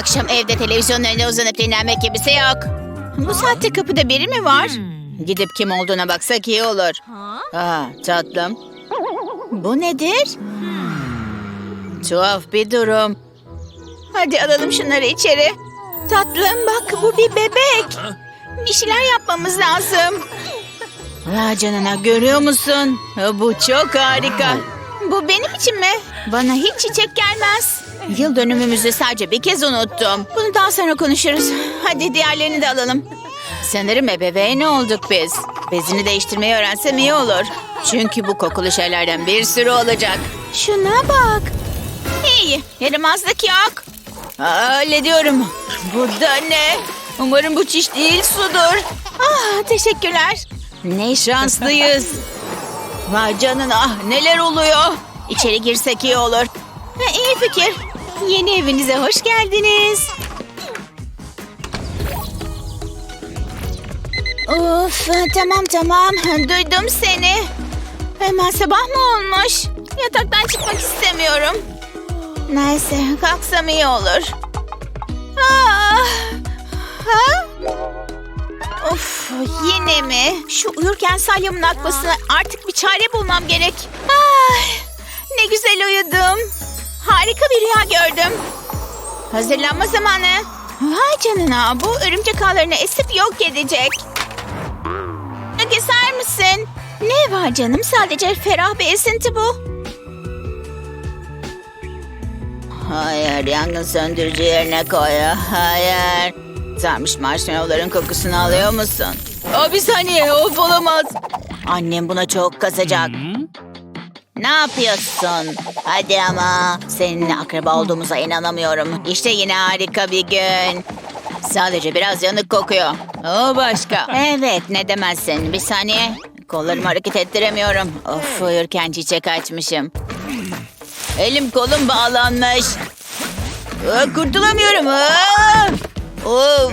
akşam evde televizyonun önüne uzanıp dinlenmek gibisi yok. Bu saatte kapıda biri mi var? Gidip kim olduğuna baksak iyi olur. Aa, tatlım. Bu nedir? Tuhaf bir durum. Hadi alalım şunları içeri. Tatlım bak bu bir bebek. Bir şeyler yapmamız lazım. Vay canına görüyor musun? Bu çok harika. Bu benim için mi? Bana hiç çiçek gelmez. Yıl dönümümüzü sadece bir kez unuttum. Bunu daha sonra konuşuruz. Hadi diğerlerini de alalım. Sanırım ebeveyn olduk biz. Bezini değiştirmeyi öğrensem iyi olur. Çünkü bu kokulu şeylerden bir sürü olacak. Şuna bak. İyi, yaramazlık yok. Aa, Hallediyorum. Bu da ne? Umarım bu çiş değil sudur. Ah, teşekkürler. Ne şanslıyız. Vay canına ah, neler oluyor? İçeri girsek iyi olur. Ha, iyi fikir. Yeni evinize hoş geldiniz. Of tamam tamam duydum seni. Hemen sabah mı olmuş? Yataktan çıkmak istemiyorum. Neyse kalksam iyi olur. Ah, ha? Of yine mi? Şu uyurken salyamın akmasına artık bir çare bulmam gerek. Ah, ne güzel uyudum. Harika bir rüya gördüm. Hazırlanma zamanı. Vay canına bu örümcek ağlarını esip yok edecek. Keser misin? Ne var canım sadece ferah bir esinti bu. Hayır yangın söndürücü yerine koy. Hayır. Sarmış marshmallowların kokusunu alıyor musun? O bir saniye of olamaz. Annem buna çok kazacak. Ne yapıyorsun? Hadi ama. Seninle akraba olduğumuza inanamıyorum. İşte yine harika bir gün. Sadece biraz yanık kokuyor. O başka. Evet ne demezsin. Bir saniye. Kollarımı hareket ettiremiyorum. Of uyurken çiçek açmışım. Elim kolum bağlanmış. Kurtulamıyorum. Of.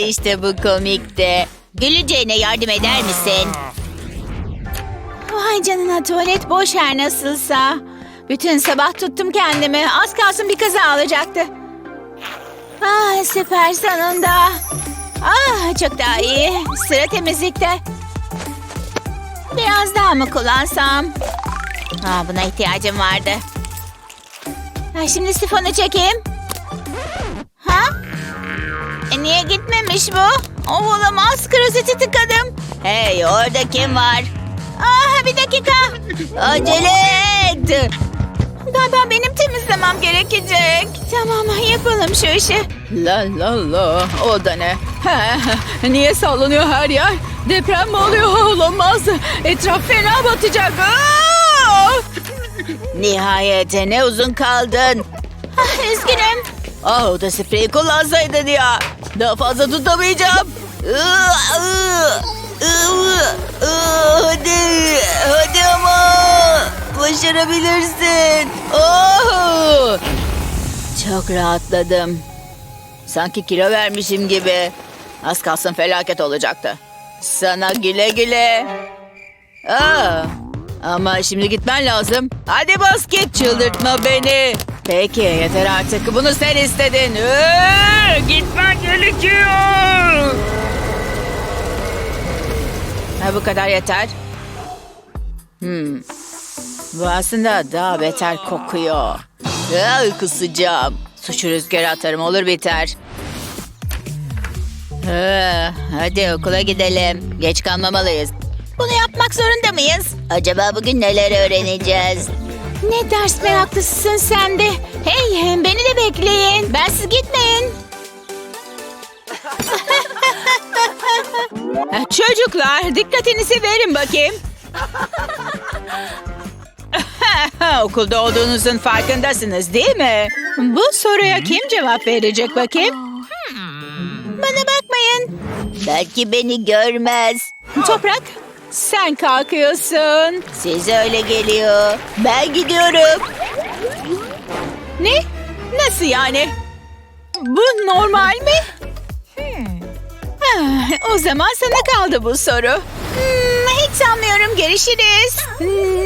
işte bu komikti. Güleceğine yardım eder misin? Vay canına tuvalet boş her nasılsa. Bütün sabah tuttum kendimi. Az kalsın bir kaza olacaktı. Ah süper sonunda. Ah çok daha iyi. Sıra temizlikte. Biraz daha mı kullansam? Ha, buna ihtiyacım vardı. Ha, şimdi sifonu çekeyim. Ha? E, niye gitmemiş bu? Oh, olamaz. Krozeti tıkadım. Hey orada kim var? Aa, bir dakika. Acele et. Galiba benim temizlemem gerekecek. Tamam yapalım şu işi. La la la o da ne? He, niye sallanıyor her yer? Deprem mi oluyor? Olamaz. Etraf fena batacak. Aa! Nihayet ne uzun kaldın. Ah, üzgünüm. Ah o da spreyi kullansaydın ya. Daha fazla tutamayacağım. Iı, ıı, ıı, Hadi, hadi ama. Başarabilirsin. Oh! Çok rahatladım. Sanki kilo vermişim gibi. Az kalsın felaket olacaktı. Sana güle güle. Aa, ama şimdi gitmen lazım. Hadi basket çıldırtma beni. Peki yeter artık. Bunu sen istedin. Ee, gitmen gerekiyor. Ha, bu kadar yeter. Hmm. Bu aslında daha beter kokuyor. Aa, kusacağım. Suçu rüzgara atarım olur biter. Ha, hadi okula gidelim. Geç kalmamalıyız. Bunu yapmak zorunda mıyız? Acaba bugün neler öğreneceğiz? Ne ders meraklısısın sen de. Hey beni de bekleyin. Bensiz gitmeyin. Çocuklar dikkatinizi verin bakayım. Okulda olduğunuzun farkındasınız değil mi? Bu soruya kim cevap verecek bakayım? Bana bakmayın. Belki beni görmez. Toprak sen kalkıyorsun. Size öyle geliyor. Ben gidiyorum. Ne? Nasıl yani? Bu normal mi? Ah, o zaman sana kaldı bu soru. Hmm, hiç sanmıyorum. Görüşürüz.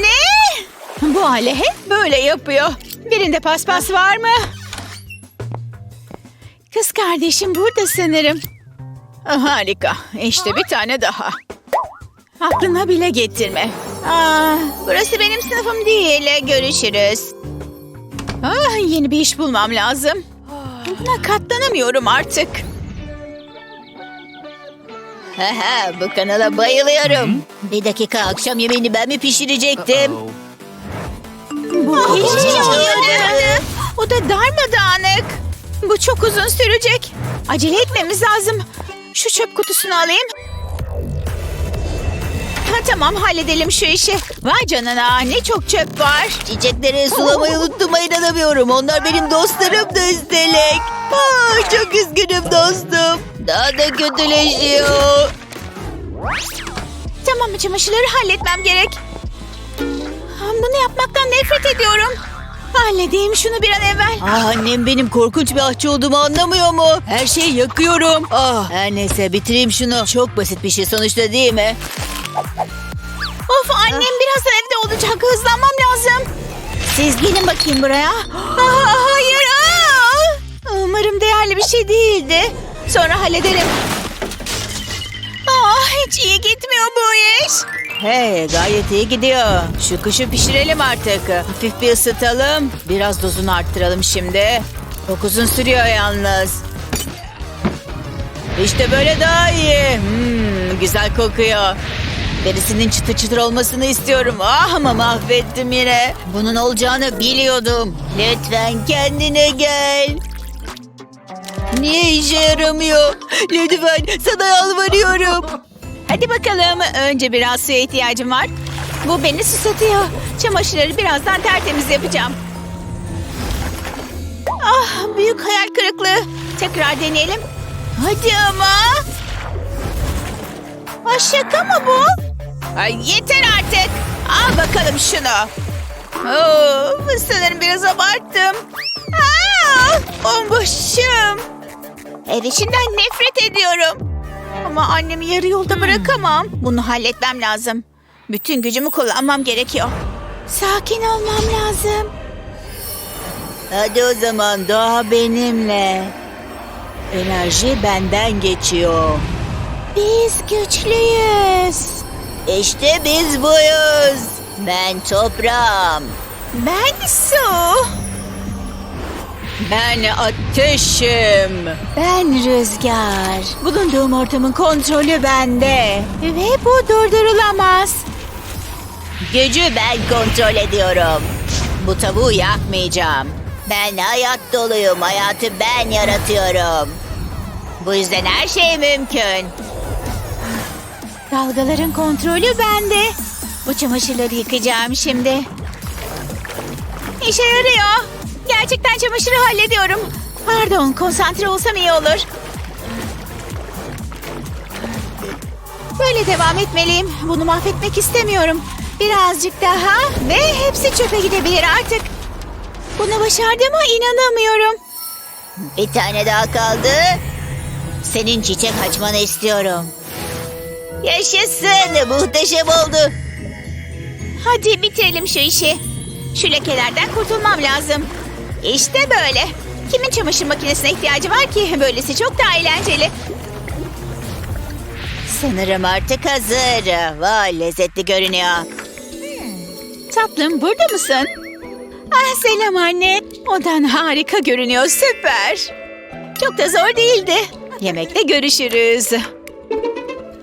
Ne? Bu aile hep böyle yapıyor. Birinde paspas var mı? Kız kardeşim burada sanırım. Ah, Harika. İşte bir tane daha. Aklına bile getirme. Aa, burası benim sınıfım değil. Görüşürüz. Ah, yeni bir iş bulmam lazım. Buna katlanamıyorum artık. Bu kanala bayılıyorum. Bir dakika akşam yemeğini ben mi pişirecektim? Bu hiç olmadı. O da darmadağınık. Bu çok uzun sürecek. Acele etmemiz lazım. Şu çöp kutusunu alayım. Ha, tamam halledelim şu işi. Vay canına ne çok çöp var. Çiçekleri sulamayı unuttuğuma inanamıyorum. Onlar benim dostlarım da üstelik. Aa, çok üzgünüm dostum. Daha da kötüleşiyor. Tamam çamaşırları halletmem gerek. Bunu yapmaktan nefret ediyorum. Halledeyim şunu bir an evvel. Ah, annem benim korkunç bir ahçı olduğumu anlamıyor mu? Her şeyi yakıyorum. Ah, her neyse bitireyim şunu. Çok basit bir şey sonuçta değil mi? Of annem birazdan evde olacak. Hızlanmam lazım. Siz gelin bakayım buraya. Aa, hayır. aa! Umarım değerli bir şey değildi. Sonra hallederim. Aa, hiç iyi gitmiyor bu iş. Hey gayet iyi gidiyor. Şu kuşu pişirelim artık. Hafif bir ısıtalım. Biraz dozunu arttıralım şimdi. Çok uzun sürüyor yalnız. İşte böyle daha iyi. Hmm, güzel kokuyor. Derisinin çıtır çıtır olmasını istiyorum. Ah ama mahvettim yine. Bunun olacağını biliyordum. Lütfen kendine gel. Niye işe yaramıyor? Lütfen sana yalvarıyorum. Hadi bakalım. Önce biraz suya ihtiyacım var. Bu beni susatıyor. Çamaşırları birazdan tertemiz yapacağım. Ah büyük hayal kırıklığı. Tekrar deneyelim. Hadi ama. Ah, şaka mı bu? Ay, yeter artık. Al bakalım şunu. Oo, sanırım biraz abarttım. Aa, bomboşum. Ev işinden nefret ediyorum. Ama annemi yarı yolda bırakamam. Bunu halletmem lazım. Bütün gücümü kullanmam gerekiyor. Sakin olmam lazım. Hadi o zaman doğa benimle. Enerji benden geçiyor. Biz güçlüyüz. İşte biz buyuz. Ben toprağım. Ben su. Ben ateşim. Ben rüzgar. Bulunduğum ortamın kontrolü bende. Ve bu durdurulamaz. Gücü ben kontrol ediyorum. Bu tavuğu yakmayacağım. Ben hayat doluyum. Hayatı ben yaratıyorum. Bu yüzden her şey mümkün. Dalgaların kontrolü bende. Bu çamaşırları yıkayacağım şimdi. İşe yarıyor. Gerçekten çamaşırı hallediyorum. Pardon, konsantre olsam iyi olur. Böyle devam etmeliyim. Bunu mahvetmek istemiyorum. Birazcık daha ve hepsi çöpe gidebilir artık. Bunu başardığıma inanamıyorum. Bir tane daha kaldı. Senin çiçek açmanı istiyorum. Yaşasın. Muhteşem oldu. Hadi bitirelim şu işi. Şu lekelerden kurtulmam lazım. İşte böyle. Kimin çamaşır makinesine ihtiyacı var ki? Böylesi çok daha eğlenceli. Sanırım artık hazır. Vay lezzetli görünüyor. Tatlım burada mısın? Ah selam anne. Odan harika görünüyor süper. Çok da zor değildi. Yemekte görüşürüz.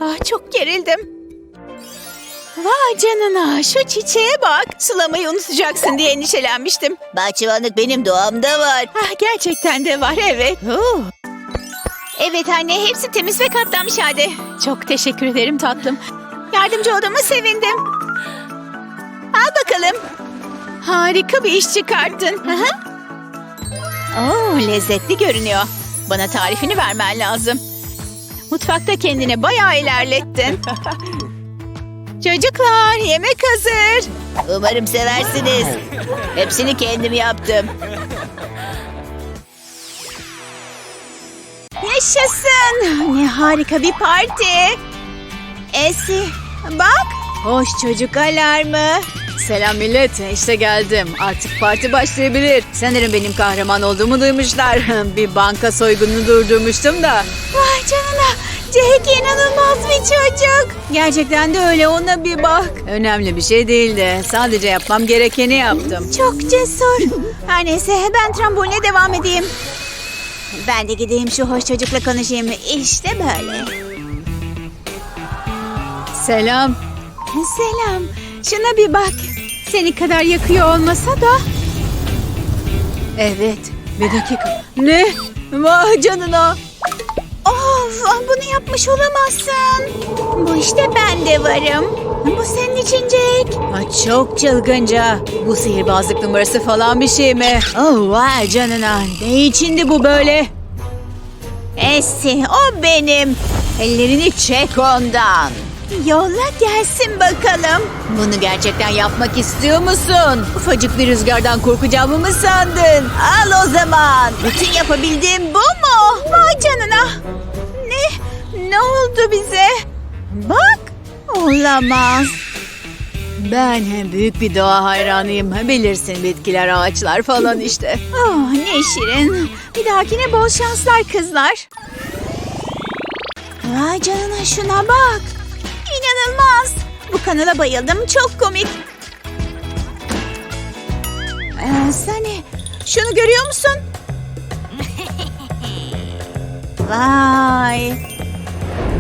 Ah çok gerildim. Vay canına şu çiçeğe bak. Sulamayı unutacaksın diye endişelenmiştim. Bahçıvanlık benim doğamda var. Ah gerçekten de var evet. Oo, Evet anne hepsi temiz ve katlanmış halde. Çok teşekkür ederim tatlım. Yardımcı olduğuma sevindim. Al bakalım. Harika bir iş çıkarttın. Oo, lezzetli görünüyor. Bana tarifini vermen lazım. Mutfakta kendine bayağı ilerlettin. Çocuklar yemek hazır. Umarım seversiniz. Hepsini kendim yaptım. Yaşasın. Ne harika bir parti. Esi bak. Hoş çocuk alarmı. Selam millet, işte geldim. Artık parti başlayabilir. Sanırım benim kahraman olduğumu duymuşlar. bir banka soygununu durdurmuştum da. Vay canına. Jack inanılmaz bir çocuk. Gerçekten de öyle ona bir bak. Önemli bir şey değildi. Sadece yapmam gerekeni yaptım. Çok cesur. Her neyse ben tramboline devam edeyim. Ben de gideyim şu hoş çocukla konuşayım. İşte böyle. Selam. Selam. Şuna bir bak. Seni kadar yakıyor olmasa da. Evet, bir dakika. Ne? Vah canına. Of bunu yapmış olamazsın. Bu işte ben de varım. Bu senin için Jack. Aa, çok çılgınca. Bu sihirbazlık numarası falan bir şey mi? Oh, vay canına. Ne içindi bu böyle? Esi o benim. Ellerini çek ondan. Yolla gelsin bakalım. Bunu gerçekten yapmak istiyor musun? Ufacık bir rüzgardan korkacağımı mı sandın? Al o zaman. Bütün yapabildiğim bu mu? Vay canına. Ne? Ne oldu bize? Bak. Olamaz. Ben büyük bir doğa hayranıyım. Bilirsin bitkiler, ağaçlar falan işte. Oh ne şirin. Bir dahakine bol şanslar kızlar. Vay canına şuna bak. İnanılmaz. Bu kanala bayıldım. Çok komik. Ee, Sani şunu görüyor musun? Vay.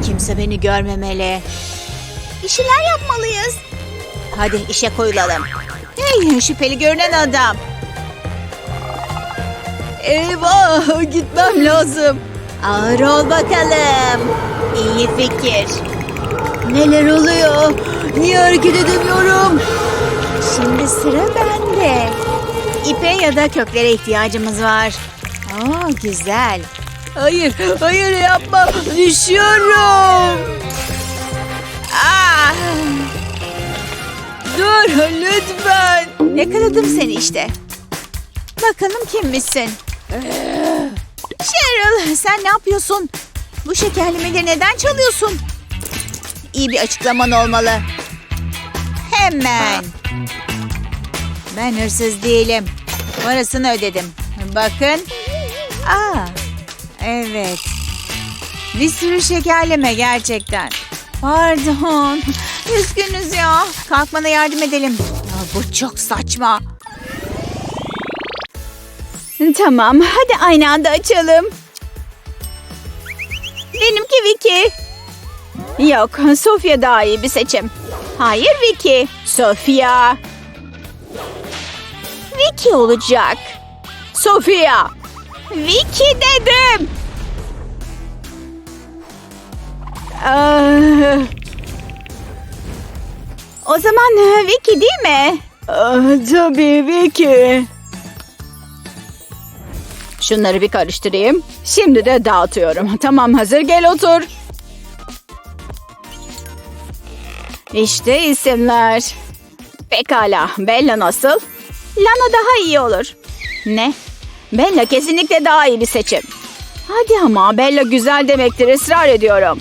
Kimse beni görmemeli. Bir şeyler yapmalıyız. Hadi işe koyulalım. Hey şüpheli görünen adam. Eyvah, gitmem lazım. Ağır ol bakalım. İyi fikir. Neler oluyor? Niye hareket edemiyorum? Şimdi sıra bende. İpe ya da köklere ihtiyacımız var. Aa, güzel. Hayır, hayır yapma. Düşüyorum. Ah, Dur lütfen. yakaladım seni işte. Bakalım kimmişsin? Cheryl sen ne yapıyorsun? Bu şekerlemeleri neden çalıyorsun? İyi bir açıklaman olmalı. Hemen. Ben hırsız değilim. Parasını ödedim. Bakın. Aa, evet. Bir sürü şekerleme gerçekten. Pardon. Üzgünüz ya. Kalkmana yardım edelim. Ya, bu çok saçma. Tamam. Hadi aynı anda açalım. Benimki Vicky. Yok. Sofia daha iyi bir seçim. Hayır Vicky. Sofia. Vicky olacak. Sofia. Vicky dedim. Ah, O zaman e, Vicky değil mi? ah, tabii Vicky. Şunları bir karıştırayım. Şimdi de dağıtıyorum. Tamam hazır gel otur. İşte isimler. Pekala. Bella nasıl? Lana daha iyi olur. Ne? Bella kesinlikle daha iyi bir seçim. Hadi ama Bella güzel demektir ısrar ediyorum.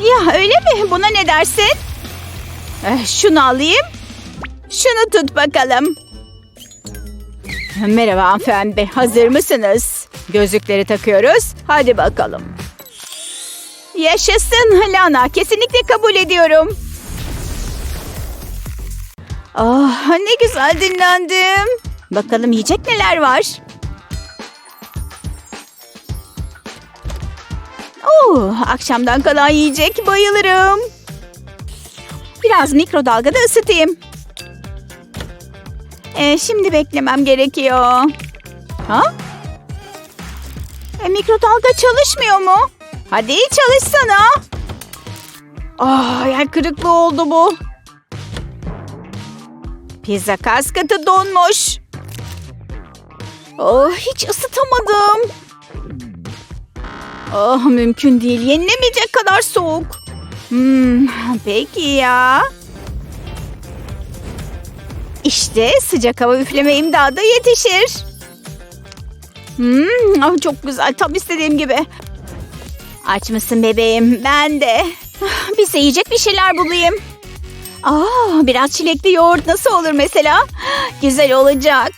Ya öyle mi? Buna ne dersin? Eh, şunu alayım. Şunu tut bakalım. Merhaba hanımefendi. Hazır mısınız? Gözlükleri takıyoruz. Hadi bakalım. Yaşasın Lana. Kesinlikle kabul ediyorum. Ah ne güzel dinlendim. Bakalım yiyecek neler var? Oo, akşamdan kalan yiyecek bayılırım. Biraz mikrodalgada ısıtayım. Ee, şimdi beklemem gerekiyor. Ha? E, mikrodalga çalışmıyor mu? Hadi çalışsana. Ah, yer kırıklığı oldu bu. Pizza kas katı donmuş. Oh, hiç ısıtamadım. Oh, mümkün değil. Yenilemeyecek kadar soğuk. Hmm, peki ya. İşte sıcak hava üfleme imdada yetişir. Hmm, ah, çok güzel. Tam istediğim gibi. Aç mısın bebeğim? Ben de. Ah, Bize yiyecek bir şeyler bulayım. Aa, biraz çilekli yoğurt nasıl olur mesela? Güzel olacak.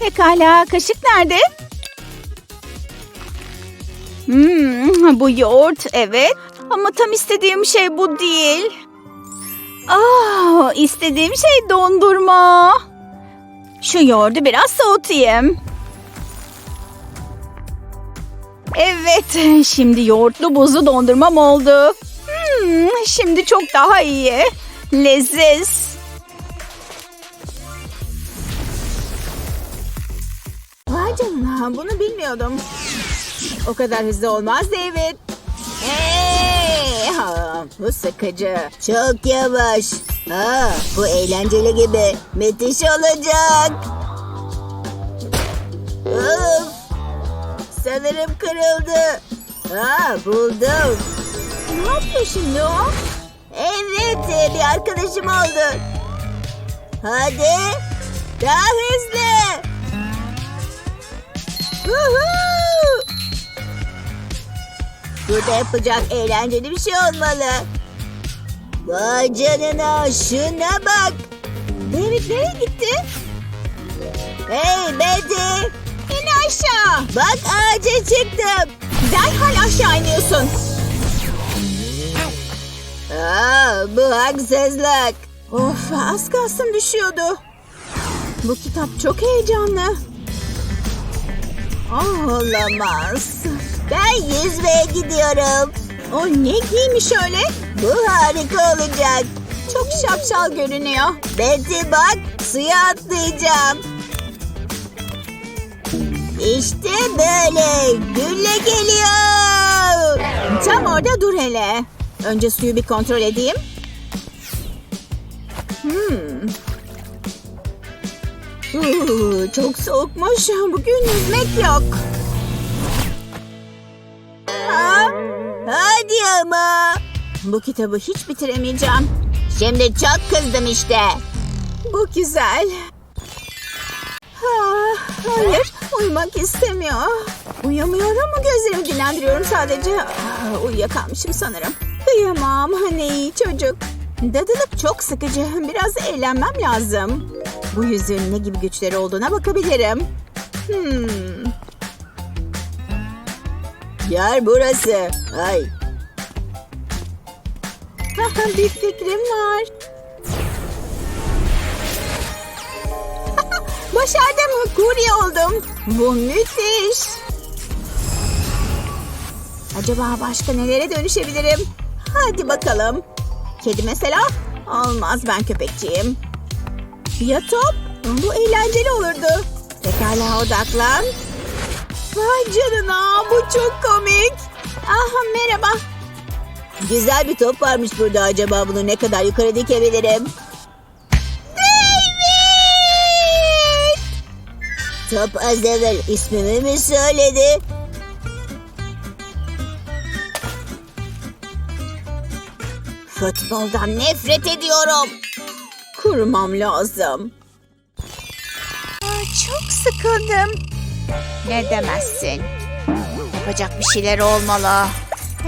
Pekala, kaşık nerede? Hmm, bu yoğurt, evet. Ama tam istediğim şey bu değil. Aa, istediğim şey dondurma. Şu yoğurdu biraz soğutayım. Evet, şimdi yoğurtlu buzlu dondurmam oldu. Hmm, şimdi çok daha iyi. Leziz. Vay canına, bunu bilmiyordum. O kadar hızlı olmaz David. Hey, ha, bu sıkıcı. Çok yavaş. Ha, bu eğlenceli gibi. Müthiş olacak. Of. Sanırım kırıldı. Ha, buldum. Ne yapıyor şimdi o? Evet, bir arkadaşım oldu. Hadi. Daha hızlı. Woohoo! Burada yapacak eğlenceli bir şey olmalı. Vay canına şuna bak. David nereye gitti? Hey Betty. Bak ağaca çıktım. Derhal aşağı iniyorsun. Aa, bu haksızlık. Of az kalsın düşüyordu. Bu kitap çok heyecanlı. Olamaz. Ben yüzmeye gidiyorum. O ne giymiş öyle? Bu harika olacak. Çok şapşal görünüyor. Betty bak suya atlayacağım. İşte böyle gülle geliyor. Tam orada dur hele. Önce suyu bir kontrol edeyim. Hmm. Uu, çok soğukmuş. Bugün yüzmek yok. Ha? Hadi ama. Bu kitabı hiç bitiremeyeceğim. Şimdi çok kızdım işte. Bu güzel. Ha, hayır, uyumak istemiyor. Uyamıyorum mu? Gözlerimi dinlendiriyorum sadece. Uyuyakalmışım sanırım. Kıyamam, ne iyi çocuk. Dadılık çok sıkıcı. Biraz eğlenmem lazım. Bu yüzüğün ne gibi güçleri olduğuna bakabilirim. Hmm. Yer burası. Ay. bir fikrim var. Başardım. Kurye oldum. Bu müthiş. Acaba başka nelere dönüşebilirim? Hadi bakalım. Kedi mesela? Olmaz ben köpekçiyim. Ya top? Bu eğlenceli olurdu. Pekala odaklan. Vay canına bu çok komik. Aha merhaba. Güzel bir top varmış burada. Acaba bunu ne kadar yukarı dikebilirim? Top az evvel ismimi mi söyledi? Futboldan nefret ediyorum. Kurmam lazım. çok sıkıldım. Ne demezsin? Yapacak bir şeyler olmalı.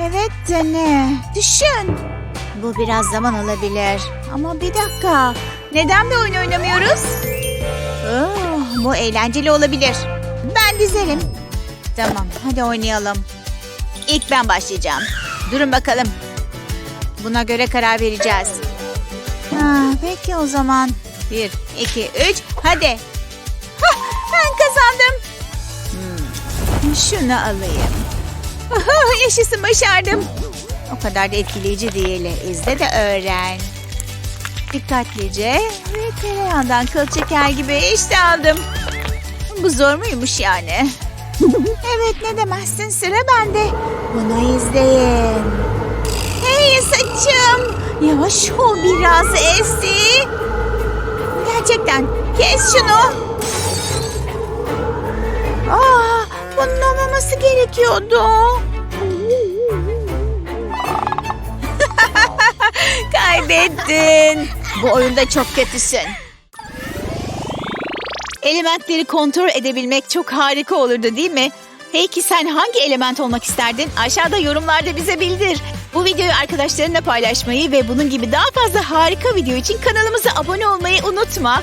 Evet de ne? Düşün. Bu biraz zaman alabilir. Ama bir dakika. Neden bir oyun oynamıyoruz? Oh, bu eğlenceli olabilir. Ben dizerim. Tamam hadi oynayalım. İlk ben başlayacağım. Durun bakalım. Buna göre karar vereceğiz. Ha, peki o zaman. Bir, iki, üç, hadi. Hah, ben kazandım. Hmm, şunu alayım. Yaşasın başardım. O kadar da etkileyici değil. İzle de öğren. Dikkatlice ve tereyağından kıl çeker gibi işte aldım. Bu zor muymuş yani? evet ne demezsin sıra bende. Bunu izleyin. Hey saçım. Yavaş ol biraz Esi. Gerçekten kes şunu. Aa, bunun olmaması gerekiyordu. Kaybettin. Bu oyunda çok kötüsün. Elementleri kontrol edebilmek çok harika olurdu değil mi? Peki sen hangi element olmak isterdin? Aşağıda yorumlarda bize bildir. Bu videoyu arkadaşlarınla paylaşmayı ve bunun gibi daha fazla harika video için kanalımıza abone olmayı unutma.